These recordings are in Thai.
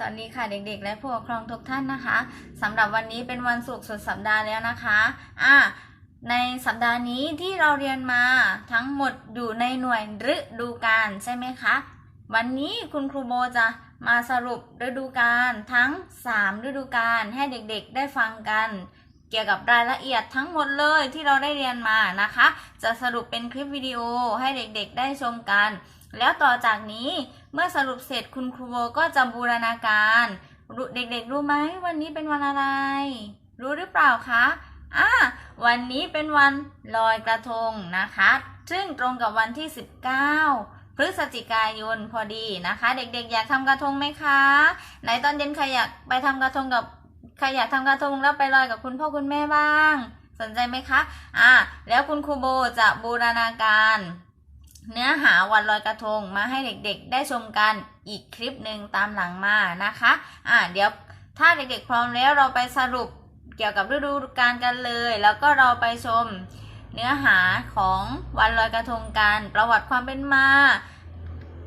สวัสดีค่ะเด็กๆ และผู้ปกครองทุกท่านนะคะสำหรับวันนี้เป็นวันศุกร์สุดสัปดาห์แล้วนะคะอะในสัปดาห์นี้ที่เราเรียนมาทั้งหมดอยู่ในหน่วยฤดูกาลใช่ไหมคะ วันนี้คุณครูโบจะมาสรุปฤดูกาลทั้ง 3 ฤดูกาลให้เด็กๆ ได้ฟังกัน เกี่ยวกับรายละเอียดทั้งหมดเลยที่เราได้เรียนมานะคะ จะสรุปเป็นคลิปวิดีโอให้เด็กๆ ได้ชมกัน แล้วต่อจากนี้เมื่อสรุปเสร็จคุณครูโบก็จะบูรณาการเด็กๆรู้ไหมวันนี้เป็นวันอะไร รู้หรือเปล่าคะอ่าวันนี้เป็นวันลอยกระทงนะคะ ซึ่งตรงกับวันที่ 19 พฤศจิกายนพอดีนะคะ เด็กๆ อยากทำกระทงไหมคะไหนตอนเย็นใครอยากไปทำกระทงกับใครอยากทำกระทงแล้วไปลอยกับคุณพ่อคุณแม่บ้าง สนใจไหมคะอ่าแล้วคุณครูโบจะบูรณาการ เนื้อหาวันลอยกระทงมาให้เด็กๆ ได้ชมกันอีกคลิปหนึ่งตามหลังมานะคะอ่าเดี๋ยวถ้าเด็กๆพร้อมแล้วเราไปสรุปเกี่ยวกับฤดูกาลกันเลย แล้วก็เราไปชมเนื้อหาของวันลอยกระทงกัน ประวัติความเป็นมา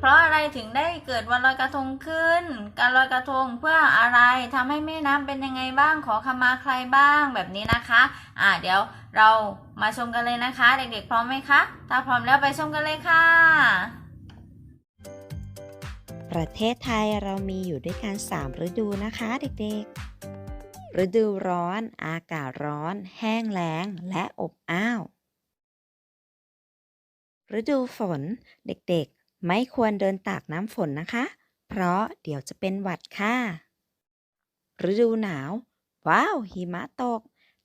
เพราะอะไรถึงได้เกิดวันลอยกระทงขึ้น การลอยกระทงเพื่ออะไรทำให้แม่น้ำเป็นยังไงบ้างขอขมาใครบ้างแบบนี้นะคะ อ่าเดี๋ยวเรามาชมกันเลยนะคะ เด็กๆ พร้อมไหมคะถ้าพร้อมแล้วไปชมกันเลยค่ะ ประเทศไทยเรามีอยู่ด้วยกัน3ฤดูนะคะเด็กๆ ฤดูร้อน อากาศร้อน แห้งแล้ง และอบอ้าว ฤดูฝน เด็กๆ ไม่ควรเดินตากน้ำฝนนะคะ เพราะเดี๋ยวจะเป็นหวัดค่ะ ฤดูหนาว ว้าว หิมะตก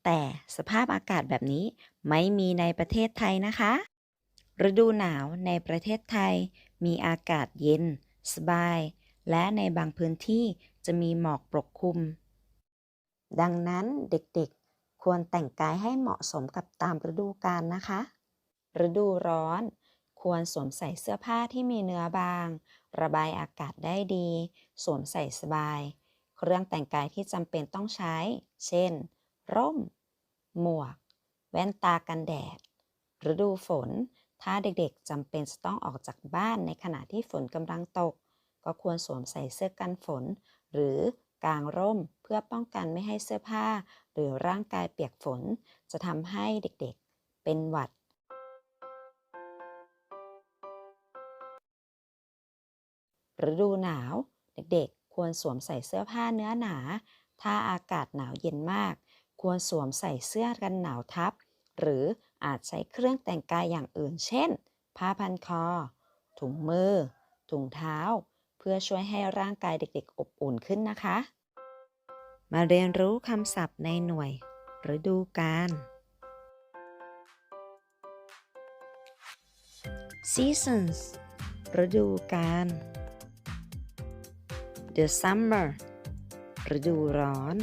แต่สภาพอากาศแบบนี้ไม่มีในประเทศไทยนะคะ ฤดูหนาวในประเทศไทย มีอากาศเย็น สบาย และในบางพื้นที่จะมีหมอกปกคลุม ดังนั้นเด็กๆ ควรแต่งกายให้เหมาะสมกับตามฤดูกาลนะคะ ฤดูร้อน ควรสวมใส่เสื้อผ้าที่มีเนื้อบาง ระบายอากาศได้ดี สวมใส่สบาย เครื่องแต่งกายที่จำเป็นต้องใช้ เช่น ร่ม หมวก แว่นตากันแดด ฤดูฝน ถ้าเด็กๆจำเป็นจะต้องออกจากบ้านในขณะที่ฝนกำลังตก ก็ควรสวมใส่เสื้อกันฝน หรือกางร่มเพื่อป้องกันไม่ให้เสื้อผ้า หรือร่างกายเปียกฝน จะทำให้เด็กๆ เป็นหวัด ฤดูหนาว เด็กๆ ควรสวมใส่เสื้อผ้าเนื้อหนา ถ้าอากาศหนาวเย็นมาก ควรสวมใส่เสื้อกันหนาวทับ หรืออาจใช้เครื่องแต่งกายอย่างอื่น เช่น ผ้าพันคอ ถุงมือ ถุงเท้า เพื่อช่วยให้ร่างกายเด็กๆ อบอุ่นขึ้นนะคะ มาเรียนรู้คำศัพท์ในหน่วยฤดูกาล seasons ฤดูกาล the summer ฤดูร้อน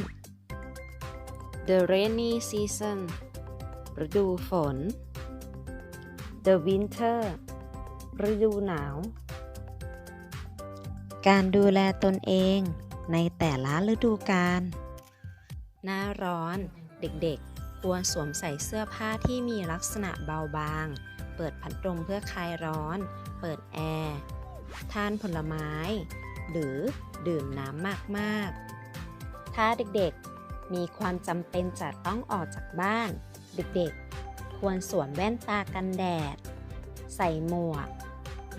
the rainy season ฤดูฝน the winter ฤดูหนาว การดูแลตนเองในแต่ละฤดูกาล หน้าร้อนเด็กๆ ควรสวมใส่เสื้อผ้าที่มีลักษณะเบาบาง เปิดพัดลมเพื่อคลายร้อน เปิดแอร์ ทานผลไม้ หรือดื่มน้ำมากๆ ถ้าเด็กๆ มีความจำเป็นจะต้องออกจากบ้าน เด็กๆ ควรสวมแว่นตากันแดด ใส่หมวก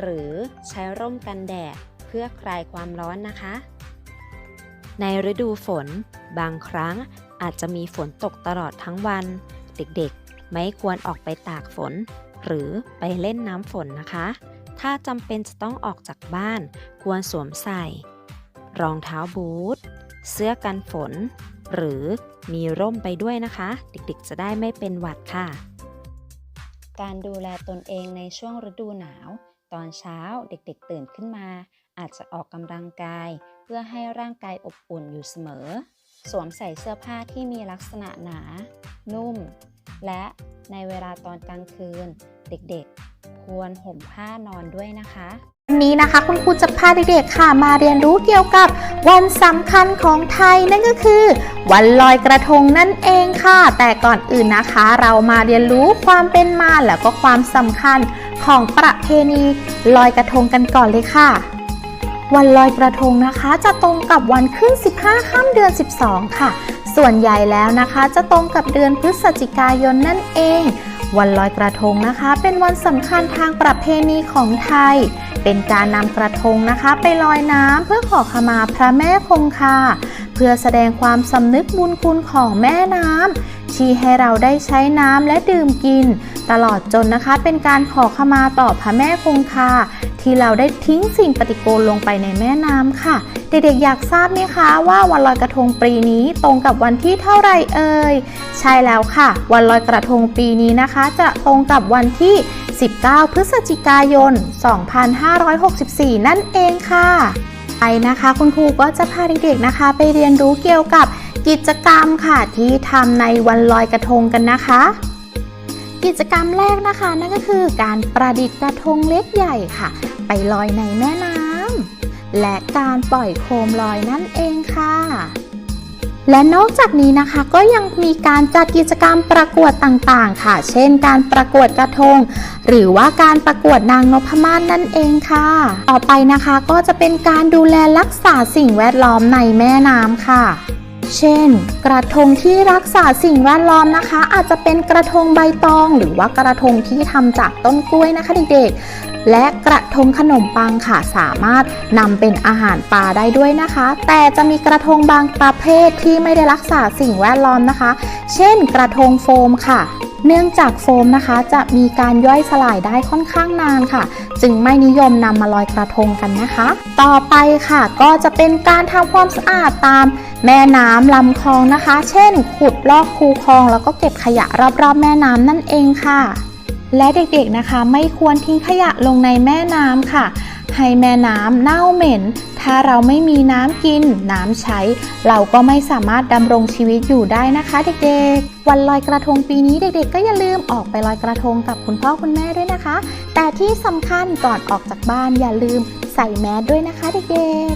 หรือใช้ร่มกันแดดเพื่อคลายความร้อนนะคะ ในฤดูฝน บางครั้งอาจจะมีฝนตกตลอดทั้งวัน เด็กๆ ไม่ควรออกไปตากฝน หรือไปเล่นน้ำฝนนะคะ ถ้าจำเป็นจะต้องออกจากบ้าน ควรสวมใส่ รองเท้าบูท เสื้อกันฝน หรือมีร่มไปด้วยนะคะ เด็กๆ จะได้ไม่เป็นหวัดค่ะ การดูแลตนเองในช่วงฤดูหนาว ตอนเช้าเด็กๆ ตื่นขึ้นมา อาจจะออกกำลังกาย เพื่อให้ร่างกายอบอุ่นอยู่เสมอ สวมใส่เสื้อผ้าที่มีลักษณะหนา นุ่ม และในเวลาตอนกลางคืน เด็กๆ ควรห่มผ้านอนด้วยนะคะ วันนี้นะคะคุณครูจะพาเด็กๆค่ะมาเรียนรู้เกี่ยวกับวันสำคัญของไทยนั่นก็คือ วันลอยกระทงนั่นเองค่ะ แต่ก่อนอื่นนะคะ เรามาเรียนรู้ความเป็นมาแล้วก็ความสำคัญของประเพณีลอยกระทงกันก่อนเลยค่ะ วันลอยกระทงนะคะ จะตรงกับวันขึ้น 15ค่ำเดือน 12 ค่ะ ส่วนใหญ่แล้วนะคะจะตรงกับเดือนพฤศจิกายนนั่นเอง วันลอยกระทงนะคะ เป็นวันสำคัญทางประเพณีของไทย เป็นการนำกระทงนะคะ ไปลอยน้ำเพื่อขอขมาพระแม่คงคาเพื่อแสดงความสำนึกบุญคุณของแม่น้ำที่ให้เราได้ใช้น้ำและดื่มกิน ตลอดจนนะคะ เป็นการขอขมาต่อพระแม่คงคาที่เราได้ทิ้งสิ่งปฏิกูลลงไปในแม่น้ำค่ะ เด็กๆอยากทราบไหมคะว่าวันลอยกระทงปีนี้ตรงกับวันที่เท่าไหร่เอ่ยใช่แล้วค่ะ วันลอยกระทงปีนี้นะคะ จะตรงกับวันที่ 19 พฤศจิกายน 2564 นั่นเองค่ะไปนะคะคุณครูก็จะพาเด็กๆนะคะ ไปเรียนรู้เกี่ยวกับกิจกรรมค่ะที่ทำในวันลอยกระทงกันนะคะ กิจกรรมแรกนะคะนั่นก็คือการประดิษฐ์กระทงเล็กใหญ่ค่ะ ไปลอยในแม่น้ำและการปล่อยโคมลอยนั่นเองค่ะ และนอกจากนี้นะคะก็ยังมีการจัดกิจกรรมประกวดต่างๆ ค่ะ เช่นการประกวดกระทง หรือว่าการประกวดนางนพมาศนั่นเองค่ะ ต่อไปนะคะก็จะเป็นการดูแลรักษาสิ่งแวดล้อมในแม่น้ำค่ะ เช่น กระทงที่รักษาสิ่งแวดล้อมนะคะ อาจจะเป็นกระทงใบตอง หรือว่ากระทงที่ทำจากต้นกล้วยนะคะเด็กๆ และกระทงขนมปังค่ะสามารถนำเป็นอาหารปลาได้ด้วยนะคะ แต่จะมีกระทงบางประเภทที่ไม่ได้รักษาสิ่งแวดล้อมนะคะ เช่น กระทงโฟมค่ะเนื่องจากโฟมนะคะจะมีการย่อยสลายได้ค่อนข้างนานค่ะ จึงไม่นิยมนำมาลอยกระทงกันนะคะ ต่อไปค่ะก็จะเป็นการทำความสะอาดตาม แม่น้ำลำคลองนะคะ เช่น ขุดลอกคูคลอง แล้วก็เก็บขยะรอบๆ แม่น้ำนั่นเองค่ะ และเด็กๆนะคะไม่ควรทิ้งขยะลงในแม่น้ำค่ะ ให้แม่น้ำเน่าเหม็น ถ้าเราไม่มีน้ำกิน น้ำใช้ เราก็ไม่สามารถดำรงชีวิตอยู่ได้นะคะ เด็กๆ วันลอยกระทงปีนี้เด็กๆ ก็อย่าลืมออกไปลอยกระทงกับคุณพ่อคุณแม่ด้วยนะคะ แต่ที่สำคัญก่อนออกจากบ้านอย่าลืมใส่แมสด้วยนะคะเด็กๆ